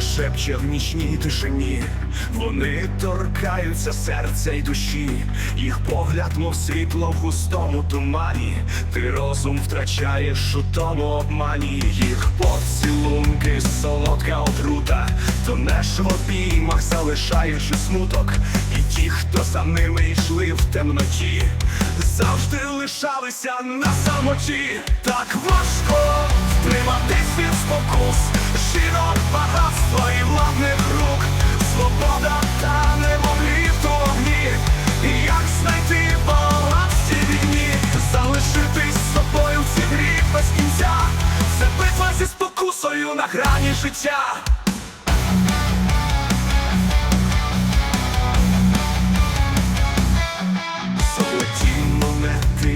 шепче в нічній тишині, вони торкаються серця й душі, їх погляд, мов світло в густому тумані, ти розум втрачаєш у тому обмані, їх поцілунки, солодка отрута, тонеш в обіймах, залишаючи смуток, і ті, хто за ними йшли в темноті, завжди лишалися на самоті, так важко втриматись від спокус, багатства і владних рук, свобода та немовлі в вогні, як знайти баланс війні, залишитись собою в цій грі кінця, це битва зі спокусою на грані життя.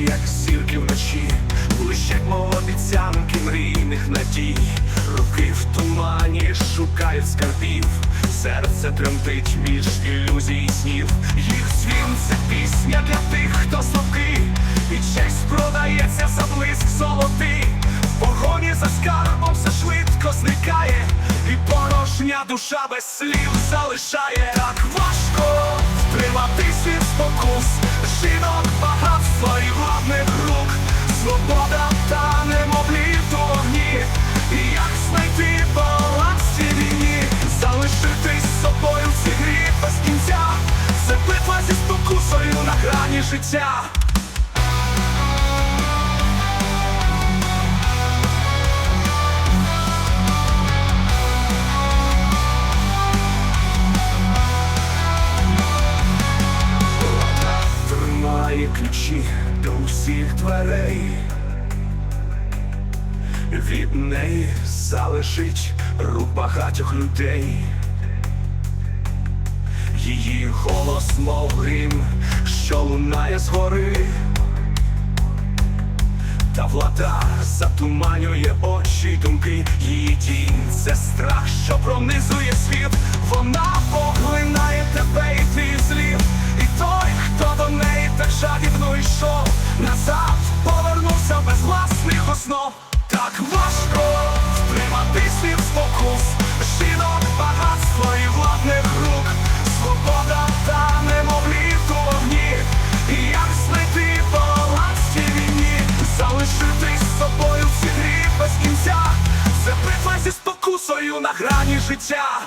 Як зірки вночі, блищать, обіцянки мрійних надій, руки в тумані шукають скарбів, серце тремтить між ілюзій снів, їх дзвін це пісня для тих, хто слабкий, і честь продається за блиск золотий, в погоні за скарбом все швидко зникає, і порожня душа без слів залишає. Так важко втриматись від спокус, жінок багатства життя. Тримає ключі до усіх дверей. Від неї залежить рук багатьох людей. Її голос, мов грім, що лунає згори. Та влада затуманює очі й думки, її тінь це страх, що пронизує світ. Вона поглинає тебе і твій спокусою на грані життя.